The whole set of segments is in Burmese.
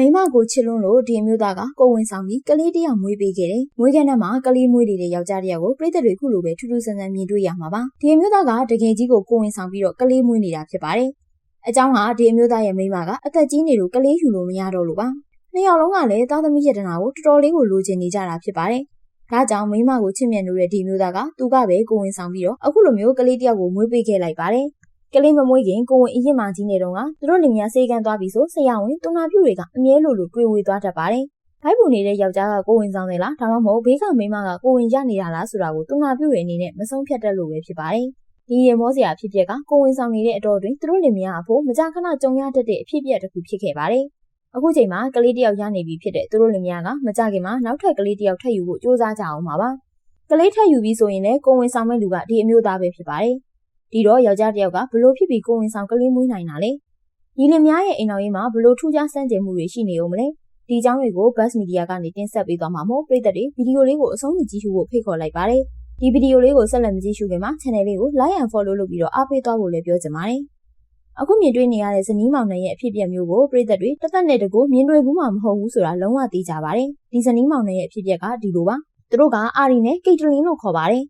မိမကိုချစ်လွန်းလို့ဒီအမျိုးသားကကိုဝင်ဆောင်ပြီးကလေးတစ်ယောက်မွေးပေးခဲ့တယ်။မွေးခန်းထဲမှာကလေးမွေးနေတဲ့ယောက်ျားတစ်ယောက်ကိုပြည်သက်တွေခုလိုပဲထူးထူးဆန်းဆန်းမြင်တွေ့ရမှာပါ။ဒီအမျိုးသားကတကယ်ကြီးကိုကိုဝင်ဆောင်ပြီးတော့ကလေးမွေးနေတာဖြစ်ပါတယ်။အကြောင်းကဒီအမျိုးသားရဲ့မိမကအသက်ကြီးနေလို့ကလေးယူလို့မရတော့လို့ပါ။နှစ်ယောက်လုံးကလည်းသားသမီးရတနာကိုတော်တော်လေးကိုလိုချင်နေကြတာဖြစ်ပါတယ်။ဒါကြောင့်မိမကိုချစ်မြတ်လို့တဲ့ဒီမျိုးသားကသူကပဲကိုဝင်ဆောင်ပြီးတော့အခုလိုမျိုးကလေးတယောက်ကိုမွေးပေးခဲ့လိုက်ပါတယ်။ ကလေးမမွေးခင်ကိုဝင်အရင်မှကြီးနေတော့ကသူတို့လင်မယားစေကန်းသွားပြီဆိုဆရာဝန်တူနာပြူတွေကအမြဲလိုလိုတွေ့ဝေသွားတတ်ပါတယ်။ဘိုက်ပူနေတဲ့ယောက်ျားကကိုဝင်ဆောင်တယ်လားဒါမှမဟုတ်ဘေးကမိန်းမကကိုဝင်ရနေတာလားဆိုတာကိုတူနာပြူတွေအနေနဲ့မဆုံးဖြတ်တတ်လို့ပဲဖြစ်ပါတယ်။ဒီရေမောစရာဖြစ်ပျက်ကကိုဝင်ဆောင်နေတဲ့အတော်တွင်သူတို့လင်မယားအဖို့မကြာခဏကြုံရတတ်တဲ့အဖြစ်အပျက်တစ်ခုဖြစ်ခဲ့ပါတယ်။အခုချိန်မှာကလေးတယောက်ရနေပြီဖြစ်တဲ့သူတို့လင်မယားကမကြခင်မှာနောက်ထပ်ကလေးတယောက်ထပ်ယူဖို့စူးစမ်းကြအောင်ပါပါ။ကလေးထပ်ယူပြီးဆိုရင်လည်းကိုဝင်ဆောင်မဲ့လူကဒီအမျိုးသားပဲဖြစ်ပါတယ်။ ဒီတော့ယောက်ျားတစ်ယောက်ကဘလို့ဖြစ်ပြီးကိုဝင်ဆောင်ကလေးမွေးနိုင်တာလဲညီလင်များရဲ့အိမ်တော်ရေးမှာဘလို့ထူးခြားစမ်းကြင်မှုတွေရှိနေဦးမလဲဒီအကြောင်းတွေကို Buzz Media ကနေတင်ဆက်ပေးသွားမှာမို့ပရိသတ်တွေဗီဒီယိုလေးကိုအဆုံးထိကြည့်ရှုဖို့ဖိတ်ခေါ်လိုက်ပါတယ်ဒီဗီဒီယိုလေးကိုဆက်လက်မကြည့်ရှုခင်မှာ channel လေးကို like and follow လုပ်ပြီးတော့အားပေးသွားဖို့လည်းပြောချင်ပါတယ်အခုမြင်တွေ့နေရတဲ့ဇနီးမောင်နှံရဲ့အဖြစ်အပျက်မျိုးကိုပရိသတ်တွေတစ်သက်နဲ့တကူမြင်တွေ့ဘူးမှမဟုတ်ဘူးဆိုတာလုံးဝသိကြပါတယ်ဒီဇနီးမောင်နှံရဲ့အဖြစ်အပျက်ကဒီလိုပါသူတို့ကအာရီနဲ့ကိတ်တလင်းလို့ခေါ်ပါတယ်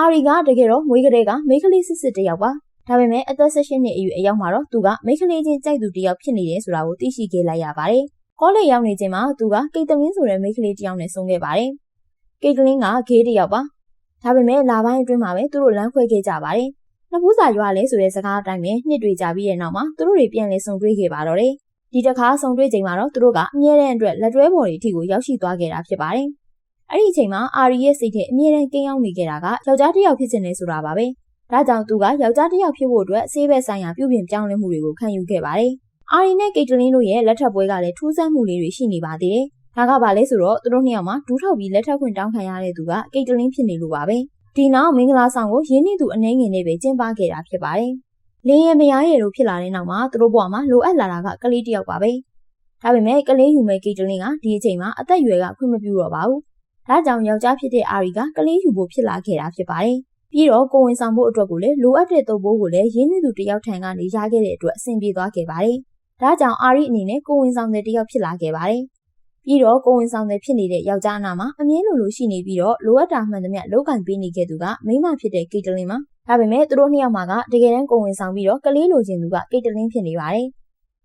အာရီကတကယ်တော့မွေးကလေးကမိန်းကလေးစစ်စစ်တယောက်ပါဒါပေမဲ့အသက်16နှစ်အရွယ်အရောက်မှာတော့သူကမိန်းကလေးချင်းကြိုက်သူတယောက်ဖြစ်နေတယ်ဆိုတာကိုသိရှိခဲ့လိုက်ရပါတယ်။ကောလိပ်ရောက်နေချိန်မှာသူကကိတ်တလင်းဆိုတဲ့မိန်းကလေးတယောက်နဲ့ဆုံခဲ့ပါတယ်။ကိတ်တလင်းကဂေးတယောက်ပါ။ဒါပေမဲ့လာပိုင်းအတွင်းမှာပဲသူတို့လမ်းခွဲခဲ့ကြပါတယ်။နှစ်ဖူးစာရွာလဲဆိုတဲ့စကားအတိုင်းပဲနှစ်တွေကြာပြီးတဲ့နောက်မှာသူတို့တွေပြန်လည်ဆုံတွေ့ခဲ့ပါတော့တယ်။ဒီတစ်ခါဆုံတွေ့ချိန်မှာတော့သူတို့ကအမြဲတမ်းအတွက်လက်တွဲပေါ်တွေအထိကိုရောက်ရှိသွားခဲ့တာဖြစ်ပါတယ်။ အဲ့ဒီအချိန်မှာအာရီရဲ့စိတ်ထဲအမြဲတမ်းကိန်းအောင်နေခဲ့တာကယောက်ျားတစ်ယောက်ဖြစ်နေဆိုတာပါပဲ။ဒါကြောင့်သူကယောက်ျားတစ်ယောက်ဖြစ်ဖို့အတွက်ဆေးဘက်ဆိုင်ရာပြုပြင်ပြောင်းလဲမှုတွေကိုခံယူခဲ့ပါတယ်။အာရီနဲ့ကိတ်တလင်းတို့ရဲ့လက်ထပ်ပွဲကလည်းထူးဆန်းမှုလေးတွေရှိနေပါသေးတယ်။ဒါကဘာလဲဆိုတော့သူတို့နှစ်ယောက်မှာဒူးထောက်ပြီးလက်ထပ်ခွင့်တောင်းခံရတဲ့သူကကိတ်တလင်းဖြစ်နေလို့ပါပဲ။ဒီနောက်မင်္ဂလာဆောင်ကိုရင်းနှီးသူအနှဲငယ်နဲ့ပဲကျင်းပခဲ့တာဖြစ်ပါတယ်။လင်းရဲမယားရဲလိုဖြစ်လာတဲ့နောက်မှာသူတို့ဘဝမှာလိုအပ်လာတာကကလေးတစ်ယောက်ပါပဲ။ဒါပေမဲ့ကလေးယူမဲ့ကိတ်တလင်းကဒီအချိန်မှာအသက်အရွယ်ကခွင့်မပြုတော့ပါဘူး။ ဒါကြောင့်ယောက်ျားဖြစ်တဲ့အာရီကကလေးယူဖို့ဖြစ်လာခဲ့တာဖြစ်ပါတယ်။ပြီးတော့ကိုဝင်ဆောင်ဖို့အတွက်ကိုလည်းလိုအပ်တဲ့တုပ်ပိုးကိုလည်းရင်းနှီးသူတယောက်ထံကနေရခဲ့တဲ့အတွက်အဆင်ပြေသွားခဲ့ပါတယ်။ဒါကြောင့်အာရီအနေနဲ့ကိုဝင်ဆောင်တဲ့တယောက်ဖြစ်လာခဲ့ပါတယ်။ပြီးတော့ကိုဝင်ဆောင်တဲ့ဖြစ်နေတဲ့ယောက်ျားနာမှာအမြဲလိုလိုရှိနေပြီးတော့လိုအပ်တာမှန်သမျှလောက်ကင်ပေးနေခဲ့သူကမိမဖြစ်တဲ့ကိတလင်းပါ။ဒါပေမဲ့သူတို့နှစ်ယောက်မှာကတကယ်တမ်းကိုဝင်ဆောင်ပြီးတော့ကလေးလိုချင်သူကကိတလင်းဖြစ်နေပါတယ်။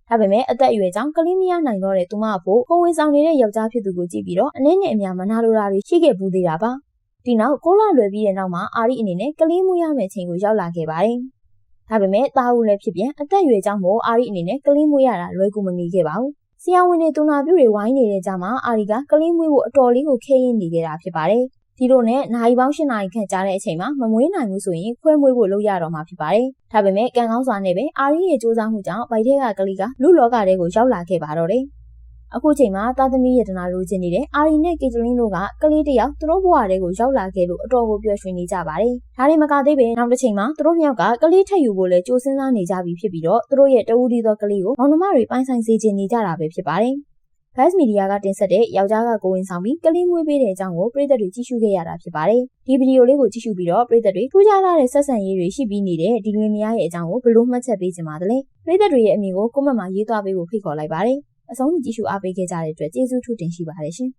ဒါပေမဲ့အသက်အရွယ်ကြောင့်ကလေးမရနိုင်တော့တဲ့သူမအဖို့ကိုဝင်ဆောင်နေတဲ့ယောက်ျားဖြစ်သူကိုကြည့်ပြီးတော့အနည်းနဲ့အများမနာလိုတာတွေရှိခဲ့ပူသေးတာပါ။ဒီနောက်ကိုလာလွယ်ပြီးတဲ့နောက်မှာအာရီအနေနဲ့ကလေးမွေးရမယ့်ချိန်ကိုရောက်လာခဲ့ပါတယ်။ဒါပေမဲ့တာဦးလည်းဖြစ်ပြန်အသက်အရွယ်ကြောင့်မို့အာရီအနေနဲ့ကလေးမွေးရတာလွယ်ကူမနေခဲ့ပါဘူး။ဆရာဝန်တွေတူနာပြုတွေဝိုင်းနေတဲ့ကြားမှာအာရီကကလေးမွေးဖို့အတော်လေးကိုခဲရင်နေခဲ့တာဖြစ်ပါတယ်။ ဒီလိုနဲ့နိုင်ပေါင်း၈နာရီခန့်ကြာတဲ့အချိန်မှာမမွေးနိုင်ဘူးဆိုရင်ခွဲမွေးဖို့လုပ်ရတော့မှာဖြစ်ပါတယ်။ဒါပေမဲ့ကံကောင်းစွာနဲ့ပဲအာရီရဲ့စူးစမ်းမှုကြောင့်ဗိုက်ထဲကကလေးကလူလောကထဲကိုရောက်လာခဲ့ပါတော့တယ်။အခုချိန်မှာသားသမီးရတနာလိုချင်နေတဲ့အာရီနဲ့ကေတလင်းတို့ကကလေးတယောက်သူတို့ဘဝတွေကိုရောက်လာခဲ့လို့အတော်ကိုပျော်ရွှင်နေကြပါတယ်။ဒါတွေမကသေးပဲနောက်တစ်ချိန်မှာသူတို့နှစ်ယောက်ကကလေးထက်ယူဖို့လဲကြိုးစင်းစားနေကြပြီဖြစ်ပြီးတော့သူတို့ရဲ့တဦးတည်းသောကလေးကိုမောင်နှမတွေပိုင်ဆိုင်စေချင်နေကြတာပဲဖြစ်ပါတယ်။ Buzz Media ကတင်ဆက်တဲ့ယောက်ျားကကိုဝင်ဆောင်ပြီးကလေးမွေးပေးတဲ့အကြောင်းကိုပရိသတ်တွေကြည့်ရှုခဲ့ရတာဖြစ်ပါတယ်။ဒီဗီဒီယိုလေးကိုကြည့်ရှုပြီးတော့ပရိသတ်တွေထူးခြားလာတဲ့ဆက်ဆံရေးတွေရှိပြီးနေတဲ့ဒီလွင်မယားရဲ့အကြောင်းကိုဘယ်လိုမှတ်ချက်ပေးချင်ပါသလဲ။ပရိသတ်တွေရဲ့အမြင်ကိုကွန်မန့်မှာရေးသားပေးဖို့ဖိတ်ခေါ်လိုက်ပါတယ်။အဆုံးထိကြည့်ရှုအားပေးခဲ့ကြတဲ့အတွက်ကျေးဇူးထူးတင်ရှိပါတယ်ရှင်။